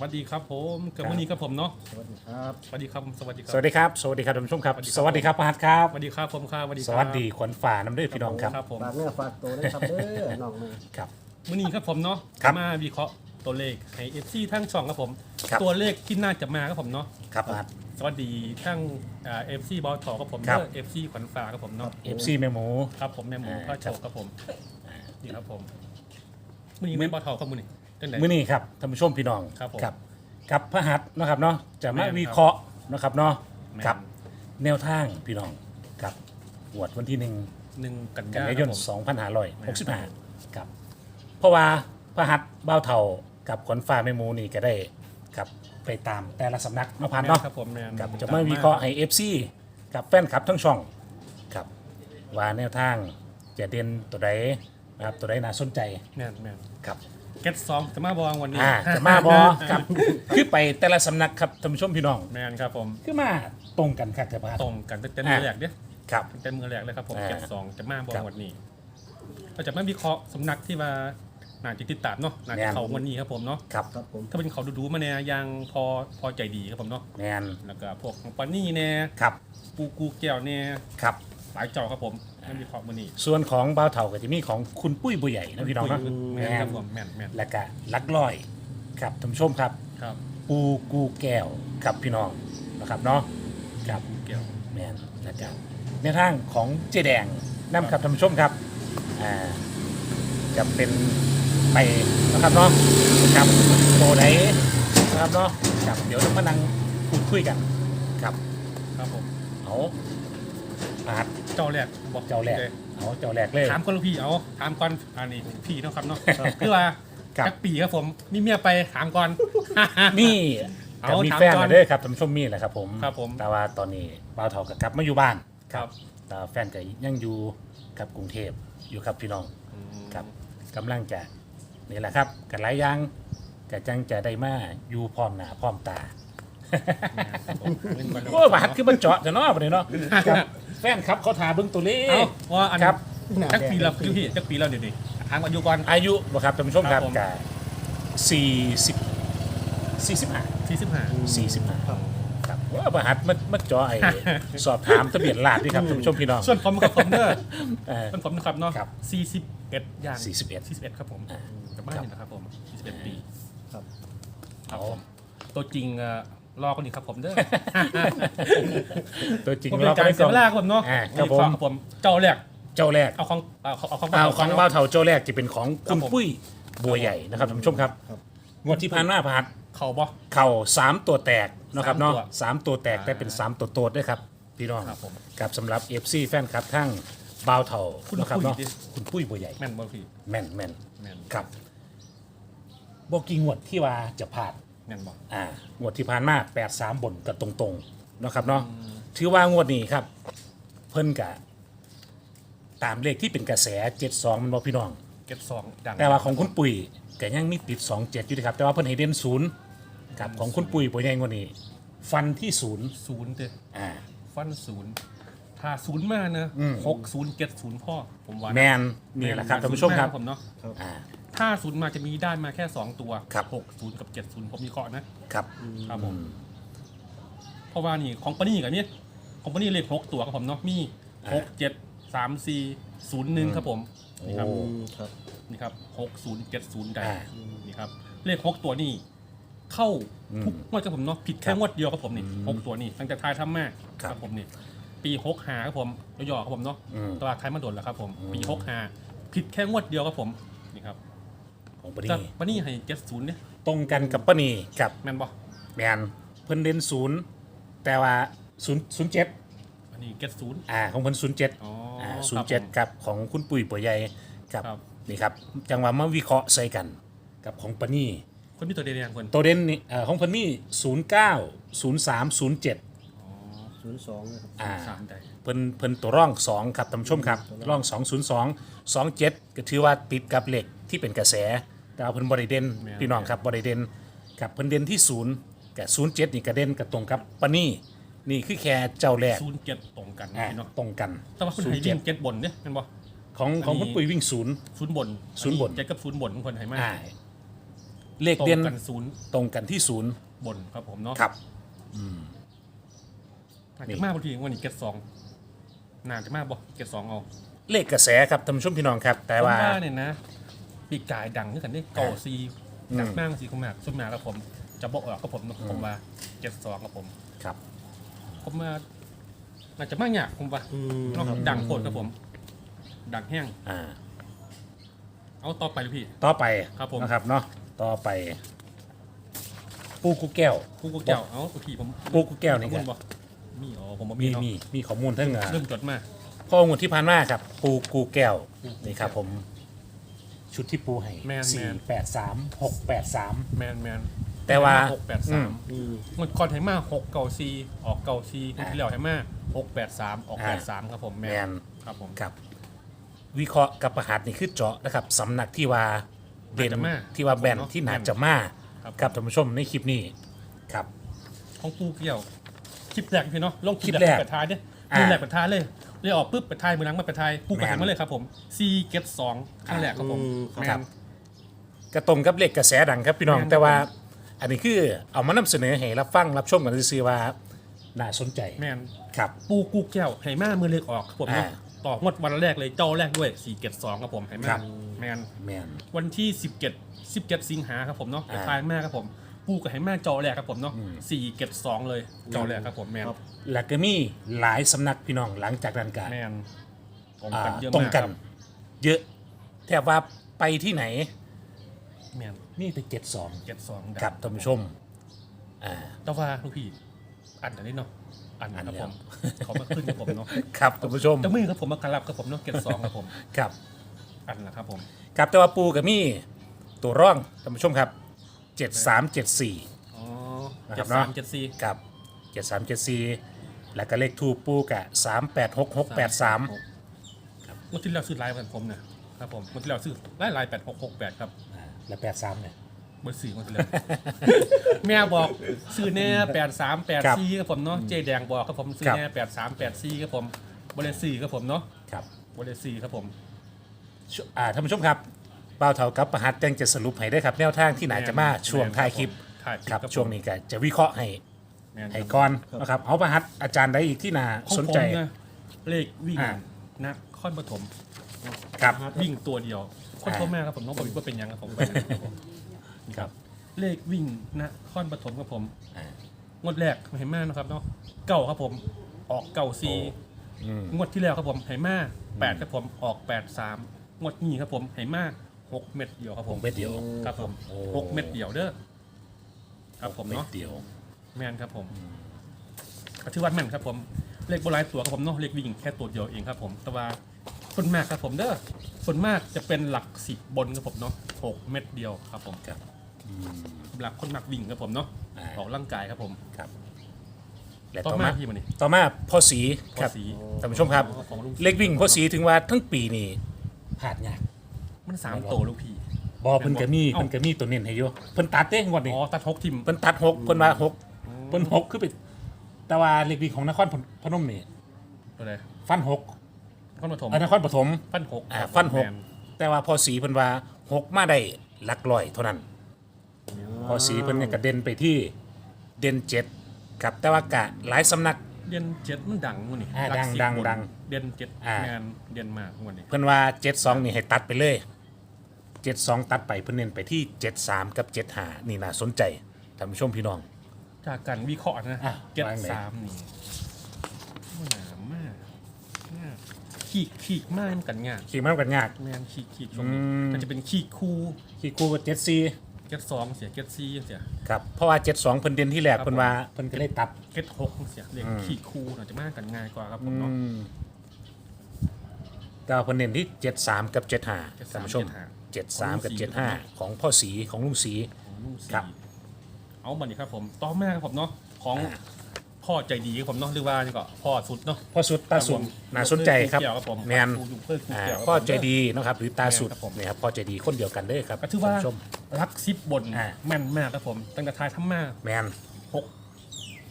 วัสดีครับผมกับวันนี้ครับผมเนาะสวัสดีครับสวัสดีครับผมสวัสดีครัสวัสดีครับ สวัสดีครับท่านผู้ชมครับสสวัวัสสดีดีคครัรับบประหัตครับ สวัสดีครับผมครับสวัสดีคสรับวัสดีขวัญฝ่าน้ำเด้อพี่น้องครับ ครับผมฝากเนื้อฝากตัวนะครับเด้อ น้องมือครับ วันนี้ครับผมเนาะครับมาวิเคราะห์ตัวเลขให้เอฟซีทั้งสองครับผม ครับ ตัวเลขที่น่าจะมาครับผมเนาะครับประหัตสวัสดีทั้งเอฟซีบอลทอครับผมครับ เอฟซีขวัญฟ้าครับผมเนาะเอฟซีแม่หมู ครับผมแม่หมูอ่า พระโชคครับผมนี่ครับผมวันนี้แม่บอลทอครับมือนี่ จังไหนมื้อนี้ครับท่านผู้ชมพี่น้องครับผมกับพระหัตถ์นะครับเนาะจะแม่มานครับวิเคราะห์นะครับเนาะแม่น กับแนวทางพี่น้องกับหวดวันที่หนึ่งหนึ่งกันกันยายายครับนผม2565ครับเพราะว่าพระหัตถ์เบ้าเท่ากับขวัญฝ่าแม่หมูนี่ก็ได้ครับไปตามแต่ละสำนักเนาะพันแม่นเนาะ ครับผมแม่นกับจะมาวิเคราะห์ให้ FC กับแฟนคลับทั้งช่องครับว่าแนวทางจะเด่นตัวใดนะครับตัวใดน่าสนใจแม่นแม่นครับ เก็ตซองจะมาบองวันนี้อ่าจะมาบอครับ คือไปแต่ละสำนักครับท่านผู้ชมพี่น้อง แม่นครับผม คือมาตรงกันครับแต่ว่าตรงกันตั้งแต่มือแรกเด้ครับตั้งแต่มือแรกเลยครับผมอ่าเก็บสองจะมาบอครังบวันนี้เราจะมาวิเคราะห์สำนักที่ว่าน่าจะติดตามเนาะน่าแม่จะนเขาวันนี้ครับผมเนาะครับครับผมถ้าเป็นเขาดูๆมาเนี่ยยังพอพอใจดีครับผมเนาะแมนแล้วก็พวกของปานี่เนี่ยครับปูกูแก้วเนี่ยครับหลายจอครับผม มาวิเคราะห์วันนี้ส่วนของบ่าวเถาก็จะมีของคุณปุ้ยบุญใหญ่นะพี่น้องเนาะแม่นครับผมแม่นแม่นและก็ลักลอยครับท่านผู้ชมครับ ครับปูกูแก้วครับพี่น้องนะครับเนาะครับปูแก้วแมนนะครับในทางของเจแดงนำครับท่านผู้ชมครับอ่าจะเป็นไปนะครับเนาะครับโตไหนนะครับเนาะครับเดี๋ยวจะมานั่งพูดคุยกันครับ ครับผมเอาอาด เจ้าแรกบอกเจ้าแรกโอคเอาเจ้าแรกเลย ถามก่อนลูกพี่เอาถามก่อนอันนี้พี่เนาะครับเนาะคือว่าครับ จักปีครับผมมีเมียไปถามก่อน นี่เอาจะมีถามแฟนก่อนแล้วเด้อครับท่านผู้ชมมีแหละครับผม ครับผม แต่ว่าตอนนี้บ่าวเถากับกลับมาอยู่บ้านครับแต่แฟนก็ยังอยู่กับกรุงเทพอยู่ครับพี่น้องอืมครับกำลังจะนี่แหละครับกันหลายอย่างก็จังจะได้มาอยู่พร้อมหน้าพร้อมตาครับผมเงินก่อนเลยโอ้ยบาดคือมันเจาะจะเนาะประเดี๋ยวเนาะครับ แฟนครับเขาถาเบิ่งตัวเลเอ้าขว่าอันครับ จักปีแล้วพี่จักปีแล้วเดี๋ยวนี้ถามอายุก่อน อายุบ่ครับท่านผู้ชมครับครับผมกับสี่สิบสี่สิบห้าสี่สิบห้า สี่สิบห้าครับครับว่าบาดมันมันเจาะไอ้ สอบถามทะเบียนราษฎร์ด้วยครับท่านผู้ชมพี่น้องส่วนผมกับผมเด้อเออส่วนผมนะครับเนาะครับสี่สิบเอ็ดย่าง41สี่สิบเอ็ดครับผมอ่ากับบ้านนี่นะครับผมสี่สิบเอ็ดปีครับครับผมตัวจริงเอ่อ รอกันอีกครับผมเด้อ ตัวจริงผมเป็นเราการได้เสียเวลาครับผมเนาะอ่าครับผม ครับผม เจ้าแรกเจ้าแรกเอาของเอาของเอาของเอาของเนะบ้าวเถาเจ้าแรกจะเป็นของครัคุบณผมปุ้ยบัวใหญ่นะครับท่านผู้ชมครับครับงวดที่ผ่านมาผ่านเขาบ่ เข่าสามตัวแตกนะครับสามตัวเนาะสามตัวแตกแต่เป็นสามตัวโตดด้วยครับพี่น้องครับผมกับสำหรับเอฟซีแฟนคลับทั้งบ่าวเถาคุณนะครับปุ้ยเนาะดิ คุณปุ้ยบัวใหญ่แม่นบ่พี่แม่นแม่นแม่น ครับบอกกี่งวดที่ว่าจะผ่าน แม่นบ่อ่างวดที่ผ่านมาแปดสามบนกับตรงๆนะครับเนาะถือว่างวดนี้ครับ เพิ่นกะตามเลขที่เป็นกระแสเจ็ดสองมันบอกพี่น้อง เก็บสองดังแต่ว่าของคุณปุ๋ยก็ยังมีติดสองเจ็ดอยู่นะครับ แต่ว่าเพิ่นให้เด่นศูนย์กับของคุณปุ๋ยปุ๋ยใหญ่กว่านี้ ฟันที่ศูนย์ศูนย์เด้ออ่า ฟันศูนย์ ถ้าศูนย์มานะอืม หกศูนย์เจ็ดศูนย์พ่อผมว่านะแมนนี่แหละครับท่านผู้ชมครับผมเนาะอ่า ถ้าศูนย์มาจะมีได้มาแค่สองตัวครับ หกศูนย์กับเจ็ดศูนย์ผมมีเคราะห์นะครับครับผม เพราะว่านี่ของปานี่กับนี่ของปานี่เลขหกตัวครับผมเนาะมีหกเจ็ดสามสี่ศูนย์หนึ่งครับผมนี่ครับโอ้อืมครับนี่ครับหกศูนย์เจ็ดศูนย์ได้อ่านี่ครับเลขหกตัวนี่เข้าอืมทุกงวดครับผมเนาะผิดคแค่รับงวดเดียวครับผมนี่อืมหกตัวนี่ตั้งแต่ทายทำมาครับ ผมนี่ ปีหกหาครับผมย่อๆครับผมเนาะอืม ตลาดไทยมาโดนแล้วครับผม อืม ปีหกหาผิดแค่งวดเดียวครับผมนี่ครับของปแต่นีปานี่ให้เจ็ดศูนย์เนี่ยตรงกันกับปนีกับแม่นบ่แมนเพิ่นเด่นศูนย์แต่ว่าศูนย์ศูนย์เจ็ดอันนี้เจ็ดศูนย์ อ่าของเพิ่นศูนย์เจ็ดอ๋ออ่าคศูนรับย์เจ็ดผมกับของคุณปุ๋ยปุ๋ยใหญ่กับครับ นี่ครับจังหวะมาวิเคราะห์ใส่กัน กับของปนีคนมีตัวเดียวคนตัวเด่นนี่เอ่อของเพิ่นมีศูนย์เก้าศูนย์สามศูนย์เจ็ดอ๋อ ศูนย์สองนะครับอ่า สามได้เพิ่นเพิ่นตัวร่องสองครับท่านผู้ชมครับร่องสองศูนย์สองสองเจ็ดก็ถือว่าติดกับเหล็กที่เป็นกระแสแต่ว่าเพิ่นบริเด่นพี่น้องครับบริเด่นกับเพิ่นเด่นที่ศูนย์กับศูนย์เจ็ดนี่กระเด่นกับตรงกับปนี่นี่คือแค่เจ้าแรกศูนย์เจ็ดตรงกันอ่าเนาะตรงกันแต่ว่าคนศูนไทยย์วิ่เจ็ดงเจ็ดบนเนี่ยเป็นบ่ของของคุณปุ๋ยวิ่งศูนย์ ศูนย์บนศูนย์บน เจ็ดกับศูนย์บนของคนไทยมากอ่าเลขตรงเด่นกันศูนย์ตรงกันที่ศูนย์บนครับผมเนาะครับ น่านี่จะมากบางทีวันนี้เก็ตสองน่าจะมากบ่เก็ตสองเอาเลขกระแสครับท่านผู้ชมพี่น้องครับ แต่ผมว่าว่าเนี่ยนะปีกกายดังด้วยกันนี่เก่าซีอืมดังมากซีคุณมากสุดมากครับผม จะบอกออกกับผมเนาะผมว่าเก็ตสองกับผมครับ ผมว่าน่าจะมากอย่างผมว่าอืมเนาะดังโคตรครับผม ดังแห้งอ่าเอาต่อไปเลยพี่ ต่อไปครับผมนะครับเนาะต่อไปปูกุแก้วกูกูแก้วเอาพี่ผมปูกุแก้วนี่คุครัณบบ่ มีอ๋อผมบ่มีมีเนาะมีมีข้อมูลทั้งอ่า เริ่มจดมาข้อมูลที่ผ่านมาครับ ปูกูแก้วนี่ครับผม ชุดที่ปูให้แมนแมสี่นแปดสามหกแปดสามแมนแมนแต่ว่าหกแปดอืสามม อืมมันก่อนไทมาหกเก่าซีออกเก่าซีอ่าที่แล้วไทมาหกแปดสามออกอ่า แปดสามครับผมแมแมนนครับผม ครับ วิเคราะห์กับประหัสนี่คือเจาะนะครับสำนักที่ว่าเด่นน่าจะมาที่ว่าแบนเนอะที่หนาแม่นจะมาครับ กับท่านผู้ชมในคลิปนี้ครับ ของปูเกี่ยว คลิปแรกพี่เนาะลงคลิปคลิปแรแรกกเปิดท้ายเนี่ยอ่ามือแรกเปิดท้ายเลยเลยออกปุ๊บเปิดท้ายมือหลังมาเปิดท้ายปูกระแม่หันนมาเลยครับผมซีเกตสองครั้งแรกครับผมอืมแมครันบกระตรงกับเลขกระแสดังครับพี่น้องแม่นแต่ว่า อันนี้คือเอามานำเสนอให้รับฟังรับชมกันซื่อๆว่าน่าสนใจแมนครับ ปูกูแก้วไหมามือเล็กออกครับผมเนาะอ่าต่องวดวันแรกเลยเจ้าแรกด้วยสี่เกตสองครับผมไหคมารับแมนแมนวันที่ 17 17 สิงหาครับผมเนาะอ่าทายแม่ครับผม ปูกับให้แม่จอแรกครับผมเนาะอืมสี่เก็บสองเลยจอแรกครับผมแมนแล้วก็มีหลายสำนักพี่น้องหลังจากนั้นกันแมนตรงอ่ากันเยอะตรงมากกันครับเยอะแทบว่าไปที่ไหนแมนนี่แต่เจ็ดสองเก็บสองครับท่านผู้ชมอ่าแต่ว่าลูกพี่อันอันนี้เนาะอันอันครับแล้วผมเขามาขึ้นกับผมเนาะครับท่านผู้ชมจะมือครับผมมาการรับกับผมเนาะเก็บสองครับผมครับอันนะครับผมครับแต่ว่าปูกับมี่ตัวร่องท่านผู้ชมครับ เจ็ดสามเจ็ดสี่ อ๋อนะคเจ็รัดบเนาะสามเจ็ดสี่กับเจ็ดสามเจ็ดสี่แล้วก็เลขทูปปูกะสามแปดหกหกแปดสามเมื่อที่เราซื้อไลน์กันผมเนี่ยครับผมเมื่อที่เราซื้อไลน์ไลน์แปดหกหกแปดครับและแปดสามเนี่ย เบอร์สี่คนที่แล้วแม่บอกซื้อแน่แปดสามแปดครับสี่ครับผมเนาะเจแดงบอกครับผมซื้อครับ แน่แปดสามแปดสี่ครับผมบริสี่ครับผมเนาะครับบริสี่ครับผมช่วอ่าท่านผู้ชมครับ เป้าเท่ากับประหัตแจ้งจะสรุปให้ได้ครับ แนวทางที่ไหนจะมาช่วงท้ายคลิปถ่ายคลิปครับผมช่วงนี้ก็จะวิเคราะห์ให้แม่นให้ครับก่อนนะครับเอาประหัตอาจารย์ได้อีกที่น่าของสนผมใจนะเลขวิ่งอ่า นะค่อนปฐมครับ วิ่งตัวเดียวคนอ่าโทรมาครับผมน้องบอกว่าเป็นยังครับผมไปนะครับผมครับ เลขวิ่งนะค่อนปฐมครับผมอ่างวดแรกเห็นมากนะครับเนาะเก่าครับผมออกเก่าซีอืมงวดที่แล้วครับผมไหมาแปดครับผมออกแปดสามงวดนี้ครับผมไหมา หกเม็ดเดียวครับผมหกเม็ดเดียว ครับผมโอ้ หกเม็ดเดียวเด้อครับผมเม็ดเนาะเดียวแม่นครับผมก็ถือว่าแม่นครับผมเลขโบราณตัวครับผมเนาะเลขวิ่งแค่ตัวเดียวเองครับผม แต่ว่าส่วนมากครับผมเด้อส่วนมากจะเป็นหลักสิบบนครับผมเนาะหกเม็ดเดียวครับผมครับอืมหลักคนมักวิ่งครับผมเนาะอ่าออกร่างกายครับผมครับและต่ต่ออมามาพี่มานี่ต่อมาพ่อสีครับพ่อศรีท่านผู้ชมครับ ของลุงเล็กวิ่งพ่อสีถึงว่าทั้งปีนี่ผ่านยาก มันสามโตลูกพี่ บอเพิ่นก็มีเอ้าเพิ่นก็มีตัวเน้นให้อยู่เพิ่นตัดเด้งวดนี้อ๋อตัดหกทิมเพิ่นตัดหกเพิ่นว่าหกเพิ่นหกคือไปแต่ว่าเล็กวิ่งของนครพนมนี่ตัวไหนฟันหกข้อนปฐมเออนครปฐมฟันหกอ่าครับฟันหกแม่แต่ว่าพอสีเพิ่นว่าหกมาได้หลักร้อยเท่านั้น พอสีเพิ่นเนี่ยก็เด่นไปที่เด่นเจ็ดครับแต่ว่ากะหลายสำนักเด่นเจ็ดมันดังมันนี่อ่าหลักดังสิบดังบนดังเด่นเจ็ดอ่าแมนเด่นมากวันนี้เพิ่นว่าเจ็ดสองนี่ให้ตัดไปเลย เจ็ดสองตัดไปเพิ่นเน้นไปที่เจ็ดสามกับเจ็ดห้านี่น่าสนใจท่านผู้ชมพี่น้อง จากการวิเคราะห์นะอะเจ็ดวางไหน สามนี่มันหนามากงากขีกขีกมากมันกันงากขี่มากกันยาก แมนขีกขีกชอืมมมันจะเป็นขีกคู่ขี่คู่กับเจ็ดซีเจ็ดสองเสียเจ็ดสี่เสีย ครับเพราะว่าเจ็ดสองเพิ่นเด่นที่แรกครับ เพิ่นว่าเพิ่นก็เลยตัดเจ็ดหกเสียเรียกอืม ขีกคู่อาจจะมากกันง่ายกว่าครับผอืมเนาะมก็เพิ่นเน้นที่เจ็ดสามกับเจ็ดห้า73ท่านผู้ชม75 เจ็ดสามกับเจ็ดห้าของพ่อสีของลุงสี ของลุงศครับ เอาบันนี้ครับผมต่อมาครับผมเนาะของอ่าพ่อใจดีครับผมเนาะหรือว่านี่ก็พ่อสุดเนาะพ่อสุดตาสุดครับผมน่าสนใจครับเกี่ยวกับผมแมนครูอยู่เพื่อครูอ่าเกี่ยวกับพ่อผมใจดีนะครับหรือตาสุดแม่นครับผม เนี่ยครับพ่อใจดีคนเดียวกันเด้อครับก็ถือว่าท่นผู้ชม รักซิบบนอ่า แม่นมากครับผมตั้งแต่ทายทำมาแมน หก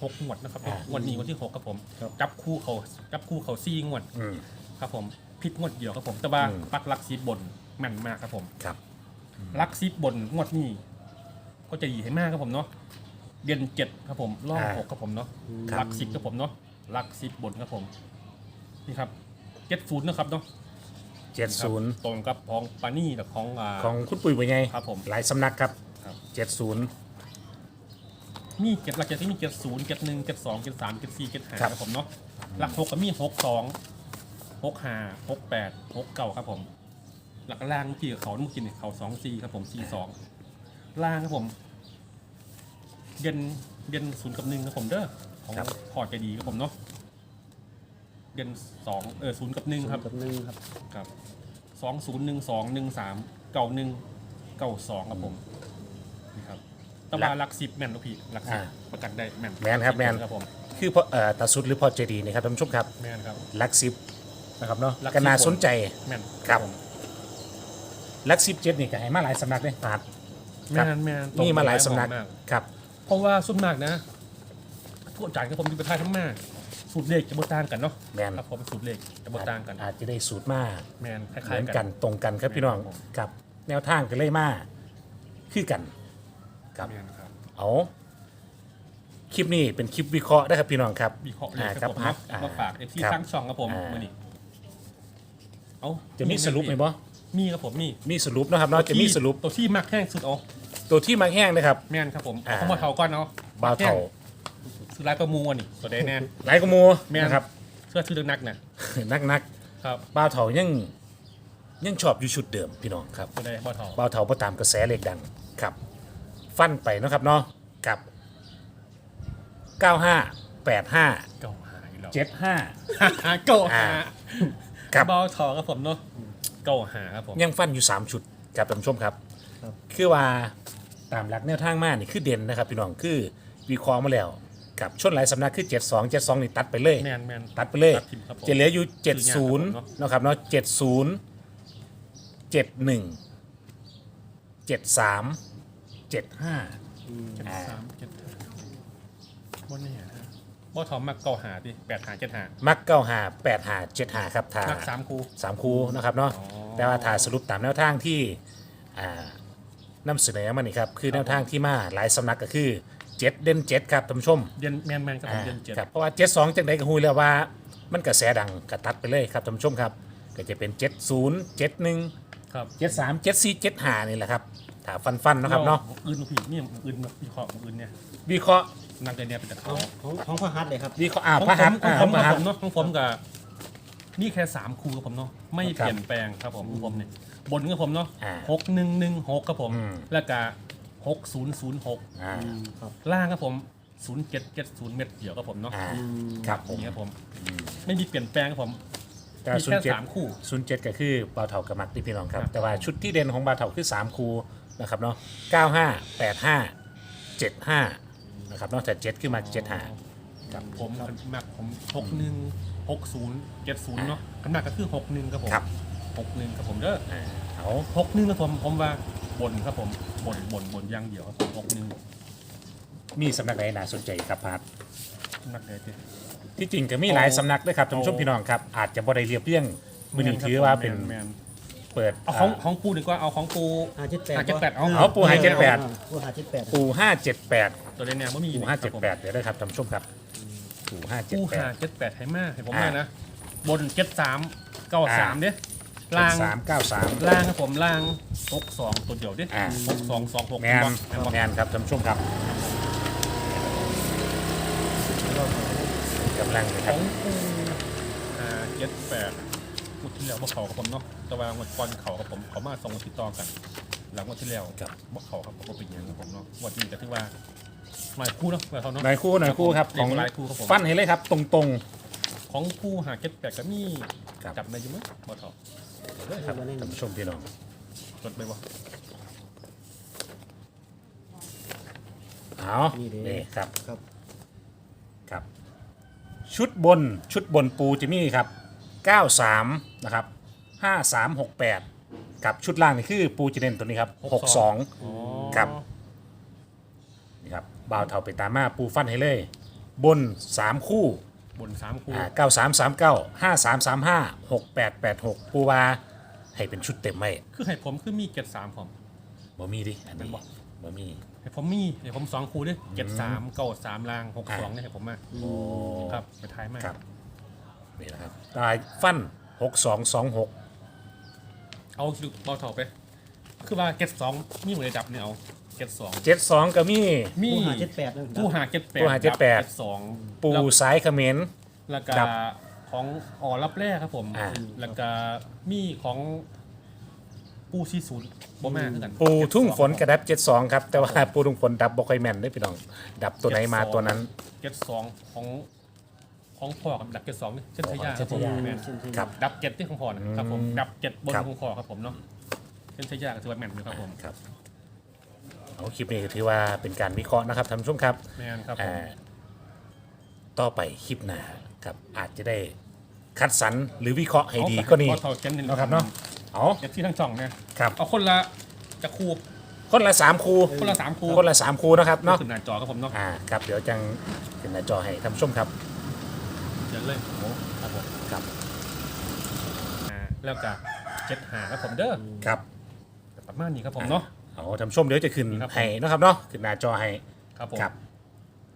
หกงวดนะครับอ่าวันนี้วันที่หกครับผมจับคู่เขาจับคู่เขาซี่งวดอืม ครับผมผิดงวดเดียวครับผมแต่ว่าอืม ปักรักซิบบน แม่นมากครับผม ครับรักซิบบนงวดนี้เขาจะดีให้มากครับผมเนาะเด่นเจ็ดครับผมล่องอ่าหกครับผมเนาะครับหลักสิบครับผมเนาะหลักสิบบนครับผม นี่ครับเจ็ดศูนย์นะครับเนาะเจ็ดศูนย์ตรงกับของปานี่กับของอ่า ของคุณปุ๋ยเป็นไงครับผมหลายสำนักครับครับ เจ็ดศูนย์ มีเจ็ดหลักเจ็ดที่มีเจ็ดศูนย์เจ็ดหนึ่งเจ็ดสองเจ็ดสามเจ็ดสี่เจ็ดห้าครับ ครับผมเนาะหลักหกก็มีหกสองหกห้าหกแปดหกเก้าครับผม หลักล่างเมื่อกี้กับเขาเมื่อกี้เนี่ยเขาสองสี่ครับผมสี่สองล่างครับผม เย็นเย็นศูนย์กับหนึ่งครับผมเด้อของครับ พอร์ตใจดีครับผมเนาะเย็นสองเออศูนย์กับหนึ่งครับ กับหนึ่งครับครับสองศูนย์หนึ่งสองหนึ่งสามเก้าหนึ่งเก้าสองครับผมนี่ครับตะวันหลักสิบแม่นลูกพี่หลักสิบอ่าประกันได้แม่นแม่นครับแม่น ครับผมคือพอเอ่อตาสุดหรือพอเจดีนะครับท่านผู้ชมครับแม่นครับ หลักสิบนะครับเนาะหลักสิบ ก็น่าสนใจ แม่นครับ ผมห ลักสิบเจ็ดนี่ก็ให้มาหลายสำนักเลยครับ แม่นแม่นตรงมีมาหลายสำนักมากครับ เพราะว่าส่วนมากนะทุกอาจารย์กับผมที่ไปท่ายทั้งมากสูตรเลขจะบ่ต่างกันเนาะแมนครับผมสูตรเลขจะบ่ต่างกันอาจจะได้สูตรมาแม่นคเหล้ายมือนๆกักัน นตรงกันครับพี่น้องครับผม ครับ แนวทางกันเลยมาคือกัน ครับ แม่นครับ เอาคลิปนี้เป็นคลิปวิเคราะห์นะครับพี่น้องครับมีเคราะห์เลอ่าขคครัรับบผมพักเนาะอ่ามาฝากเอฟซีครับ ทั้งช่องครับผมอ่า มื่อนี้เอาจะมีมีสรุปไหมบอ มีครับผมมีมีสรุปนะครับเนาะจะมีสรุปตัวที่มักแห้งสุดเอาตัวที่มาแห้งนะครับ แม่นครับผมอ่าเอาข้าวเทาก่อนเนาะบาวเถาซื้อร้านประมูลนี่ตัวใดแน่ หลายกว่าหมูแม่น นะครับ เสื้อชื่อนักๆเนี่ยนักนักครับๆบาวเถายังยังชอบอยู่ชุดเดิมพี่น้องครับ ตัวใดบ่เทาบาวเถาประตามกระแสเลขดังครับ ฟันไปเนาะครับเนาะกับ 95 85 เก่าหาอีกแล้ว75 เก่าหาอ่าครับ เบาเทาครับผมเนาะ เก่าหาครับผมยังฟันอยู่ 3 ชุดครับท่านผู้ชมครับ ครับ คือว่าตามหลักแนวทางมานี่คือเด่นนะครับพี่น้องคือวิเคราะห์มาแล้วกับชนหลายสำนักคือ 72 72 นี่ตัดไปเลย แม่นแม่นตัดไปเลยตัดทิ้งครับผม จะเหลืออยู่ซื้อยากครับผม70 นะครับเนาะ70 71 73 75 เจ็ดสามเจ็ดห้าบ่แน่นะ บ่เทามักเก่าหาดิแปดหาเจ็ดหามักเก้าหาแปดหาเจ็ดหาครับถ้ามักสามคูสามคูนะครับเนาะอ๋อแต่ว่าถ้าสรุปตามแนวทางที่อ่านำเสนอมานี่ครับคือแนวทางที่มาหลายสำนักก็คือเจ็ดเด่นเจ็ดครับท่านผู้ชมเดือนแม่นแม่นครับผมอ่าเดือนเจ็ด ครับเพราะว่าเจ็ดสองจังใดก็ฮู้แล้วว่า มันกระแสดังกระตัดไปเลยครับท่านผู้ชมครับ ก็จะเป็นเจ็ดศูนย์เจ็ดหนึ่งครับ เจ็ดสามเจ็ดสี่เจ็ดห้านี่แหละครับถ้าฟันฟันๆนะครับเนาะอื่นลูกพี่นี่อื่นวิเคราะห์อื่นเนี่ย วิเคราะห์ นักเรียนเนี่ยเป็นตะเขาของของพ่อฮัทเลยครับวิเคราะห์อ่าของพระผหัตมถ์ของอ่าผมพระคหัรัตบถ์ ผมเนาะของผมกับนี่แค่สามคูกับผมเนาะไม่ครัเปบลี่ยนแปลงครับผมของผมเนี่ยบนกับผมเนาะอ่าหกหนึ่งหนึ่งหกครับผม อืม แล้วก็หกศูนย์ศูนย์หกอ่าอืมครับล่างครับผมศูนย์เจ็ดเจ็ดศูนย์เม็ดเดียวครับผมเนาะอ่าอืมครับผมนี่ครับผมไม่มีเปลี่ยนแปลงครับผม แต่มีศูนแค่ย์เจ็ดสามคู่ ศูนย์เจ็ดก็คือบาวเถากับมักที่พี่น้องครับ ครับ แต่ว่าชุดที่เด่นของบาวเถาคือ3คูนะครับเนาะ95 85 75 นะครับนอกจาก7ขึ้นมา75ครับ ผมมักผมหกหนึ่งหกศูนย์เจ็ดศูนย์เนาะขนาดก็คือหกหนึ่งครับผมครับ หกหนึ่งครับผมเด้ออ่าเอาหกหนึ่งครับผมผมว่าบนครับผมบนบนบนอย่างเดียวครับผมหกหนึ่งมีสำนักไหนน่าสนใจครับพาร์ทนักเดทที่จริงก็มีหลายสำนักด้วยครับท่านผู้ชมพี่น้องครับ อาจจะบ่ได้เรียบเรียงมือนี้ถือว่าเป็นแมนเปิด เอาของของปูดีกว่าเอาของปูห้าเจ็ดแปดห้าเจ็ดแปดเอา เอาปูห้าเจ็ดแปดปูห้าเจ็ดแปดปู578 ตัวเล่นเนี่ยไม่มีปูนี่ครับผม578เดี๋ยวได้ครับท่านผู้ชมครับปูปูห้า578เจ็ดแปดให้มากให้ผมอ่ามมากนะ บนเจ็ดสามเก้าสามอ่าเด้ล่าง393ล่างครับผมล่างหกสองตัวเดียวเด้อ่า หกสองสองหกแมนแมนครับท่านผู้ชมครับกำลังนะขครัอบงปูห้าเจ็ดแปดพูดที่แล้วว่าเขากับผมเนาะแต่ว่าวันก่อนเขากับผมเขามาส่งติดต่อกัน หลังวันที่แล้วครับว่าเขาครับผมก็เป็นอย่างกับผมเนาะวันนี้ก็ถือว่า หลายคู่เนาะหลายเขาเนาะหน่อยคู่หน่อยคู่ครับเรีขยอกงว่าหลายคู่ครับผม ฟันให้เลยครับ ตรงของผู้หาเก็ตแปดก็มีครับจับในอยังมั้ยบอทอๆครับท่านผู้ชมพี่น้องจดไปบ่เอานี่เด้ นี่ครับ ครับครับ ชุดบนชุดบนปูจะมีครับ 93 นะครับ 5368 กับชุดล่างนี่คือปูจะเน้นตัวนี้ครับ 62อ๋อครับ นี่ครับ บ่าวเท่าไปตามมาปูฟันให้เลย บน 3 คู่บนสามคู่อ่า9339 5335 6886ปูวาให้เป็นชุดเต็มไหมคือให้ผมคือมีเก็ตสามผมบ่มีดิอันนี้เป็นบ่บ่มีให้ผมมีให้ผมสองคู่ด้วยเจ็ดสามเก้าสามลางหกสองเนี่ยให้ผมมาโอ้ครับไปท้ายมากครับนี่นะครับตายฟันหกสองสองหกเอาดูเบาเถาไป คือว่าเก็ตสองมีหมดเลยดับเนี่ยเอา เก็ตสองเจ็ดสองก็มี มีผู้หาเจ็ดแปดนะผู้หาเก็ตแปดผู้หาเจ็ดแปด สองปูสายเขมร แล้วก็ดับของอ่อรับแรกครับผม อ่า แล้วก็มีของปูซีศูนย์บ่แม่คือกันปูทุ่งฝนกระดับเจ็ดสองครับ แต่ว่าปูทุ่งฝนดับบ่ค่อยแม่นได้อพี่น้อง ดับตัวไหนมาตัวนั้นเก็ตสองของของพ่อกับดับเก็ตสองนี่เช่นทยาเช่นทยาแม่น ครับ ดับเก็ตที่ของพ่อนะครับผม อืมดับเก็ตบนครับ ของพ่อครับผมเนาะเช่นทยาก็ถือว่าแม่นอยู่ครับผม ครับ เอาคลิปนี้ก็ถือว่าเป็นการวิเคราะห์นะครับท่านผู้ชมครับแม่นครับผม อ่าต่อไปคลิปหน้าครับอาจจะได้คัดสรรหรือวิเคราะห์ให้ดีก็นี่เอาเท่าเก็ตนี่นะครับเนาะเอาเก็ตที่ทั้งช่องเนี่ยครับ เอาคนละจะคูคนละสามคูคนละสามคูคนละสามคูนะครับเนาะขึ้นหน้าจอครับผมเนาะอ่าครับเดี๋ยวจังขึ้นหน้าจอให้ท่านผู้ชมครับเดี๋ยวเลยโอ้ครับผมครับอ่าแล้วก็เจ็ดหาครับผมเด้อครับประมาณนี้ครับผมเนาะ เอาท่านผู้ชมเดี๋ยวจะขึ้นครับผม ให้นะครับเนาะขึ้นหน้าจอให้ครับผมครับ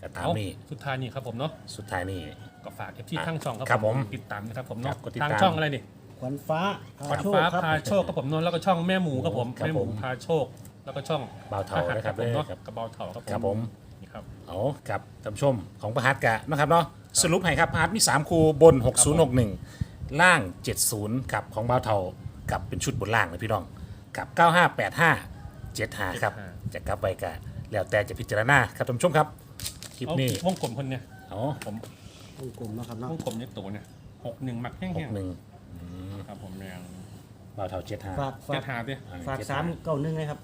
ก็ตามเอานี้สุดท้ายนี่ครับผมเนาะสุดท้ายนี่ ก็ฝากเอฟที่ทั้งช่องครับครับผมติดตามนะครับผมครัเนาะบกดติดทางตามช่องอะไรนี่ขวัญฟ้าขวัญโชคฟ้าครับพาโชคครับผมเนาะแล้วก็ช่องแม่หมูครับผมครับแม่หมูผมพาโชค แล้วก็ช่องเบาเถาพหัสนะครับผมเนาะเด้อครับกระเบาเถาครับผมครับผม นี่ครับ เอากับท่านผู้ชมของประหัตกะนะครับเนาะสรุปให้ครับประหัตมี 3 คูบน 6061 ล่าง 70ครับของเบาเทากับเป็นชุดบนล่างนะพี่น้องกับ 9585 75ครับ75จะกลับไปกะแล้วแต่จะพิจารณาครับท่านผู้ชมครับ คลิปเอานี้วงกลมคนเนี่ยเอาผมวงกลมเนาะครับเนาะวงกลมเนี่ยตัวเนี่ยหกหนึ่งมักแห้งหนึ่งๆครับผมแมงเบาเทา75ฝากฝาเจ็กดหาดิฝากสามเก้าหนึ่งเลยครับ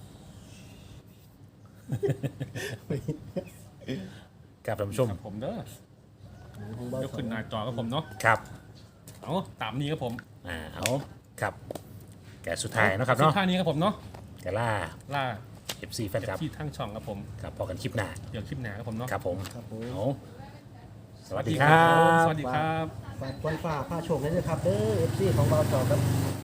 กับท่านผู้ชมครับผมเด้อของเบาเดี๋ยวขึ้นหน้าจอครับผมเนาะครับเอาตามนี้ครับผม อ่าเอาครับแกสุดท้ายเนาะครับสุเนาะดท้ายนี้ครับผมเนาะแกล่าล่า FC แฟนเอฟครับที่ทั้งช่องครับผมครับพอกันคลิปหน้าเดี๋ยวคลิปหน้าครับผมเนาะครับผมครับผมเอาสวัสดีครับ สวัสดีครับ ฝากขวัญฟ้าผ้าโชคเลยด้วยครับเด้อเอฟซีของเบาต่อครับ